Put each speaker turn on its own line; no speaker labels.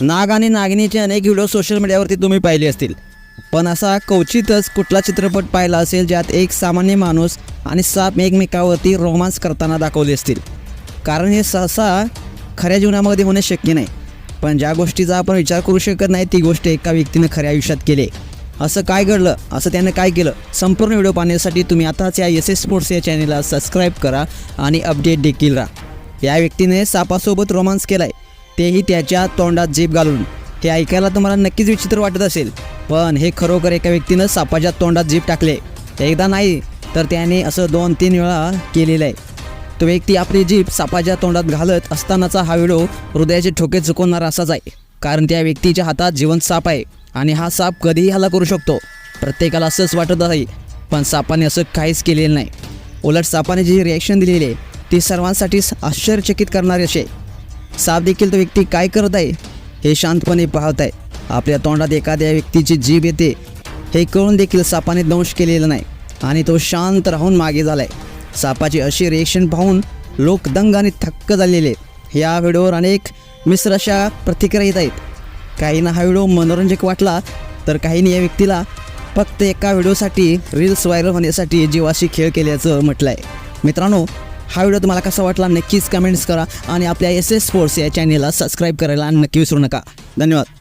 नाग आणि नागिनीचे अनेक व्हिडिओ सोशल मीडियावरती तुम्ही पाहिले असतील. पण असा क्वचितच कुठला चित्रपट पाहिला असेल ज्यात एक सामान्य माणूस आणि साप एकमेकावरती रोमांस करताना दाखवले असतील. कारण हे सहसा खऱ्या जीवनामध्ये होणे शक्य नाही. पण ज्या गोष्टीचा आपण विचार करू शकत नाही ती गोष्ट एका व्यक्तीनं खऱ्या आयुष्यात केली. असं काय घडलं? असं त्यानं काय केलं? संपूर्ण व्हिडिओ पाहण्यासाठी तुम्ही आताच या एस एस स्पोर्ट्स या चॅनेलला सबस्क्राईब करा आणि अपडेट देखील राहा. या व्यक्तीने सापासोबत रोमांस आहे तेही त्याच्या तोंडात जीभ घालून. हे ऐकायला तुम्हाला नक्कीच विचित्र वाटत असेल पण हे खरोखर एका व्यक्तीनं सापाच्या तोंडात जीभ टाकले. एकदा नाही तर त्याने असं दोन तीन वेळा केलेलं आहे तो व्यक्ती आपली जीभ सापाच्या तोंडात घालत असतानाचा हा व्हिडिओ हृदयाचे ठोके चुकवणारा असाच आहे. कारण त्या व्यक्तीच्या हातात जिवंत साप आहे आणि हा साप कधीही हल्ला करू शकतो. प्रत्येकाला असंच वाटत आहे पण सापाने असं काहीच केलेलं नाही. उलट सापाने जी रिॲक्शन दिलेली आहे ती सर्वांसाठी आश्चर्यचकित करणारी असे. साप देखील तो व्यक्ती काय करत आहे हे शांतपणे पाहत आहे. आपल्या तोंडात एखाद्या व्यक्तीची जीभ येते हे कळून देखील सापाने दंश केलेलं नाही आणि तो शांत राहून मागे झाला आहे सापाची अशी रिएक्शन पाहून लोक दंग आणि थक्क झालेले. आहेत या व्हिडिओवर अनेक मिश्र अशा प्रतिक्रिया येत आहेत. काहींना हा व्हिडिओ मनोरंजक वाटला तर काहींनी या व्यक्तीला फक्त एका व्हिडिओसाठी रील्स व्हायरल होण्यासाठी जीवाशी खेळ केल्याचं म्हटलं आहे मित्रांनो हा व्हिडिओ तुम्हाला कसा वाटला नक्कीच कमेंट्स करा आणि आपल्या एस एस स्पोर्ट्स या चॅनेलला सबस्क्राईब करायला नक्की विसरू नका. धन्यवाद.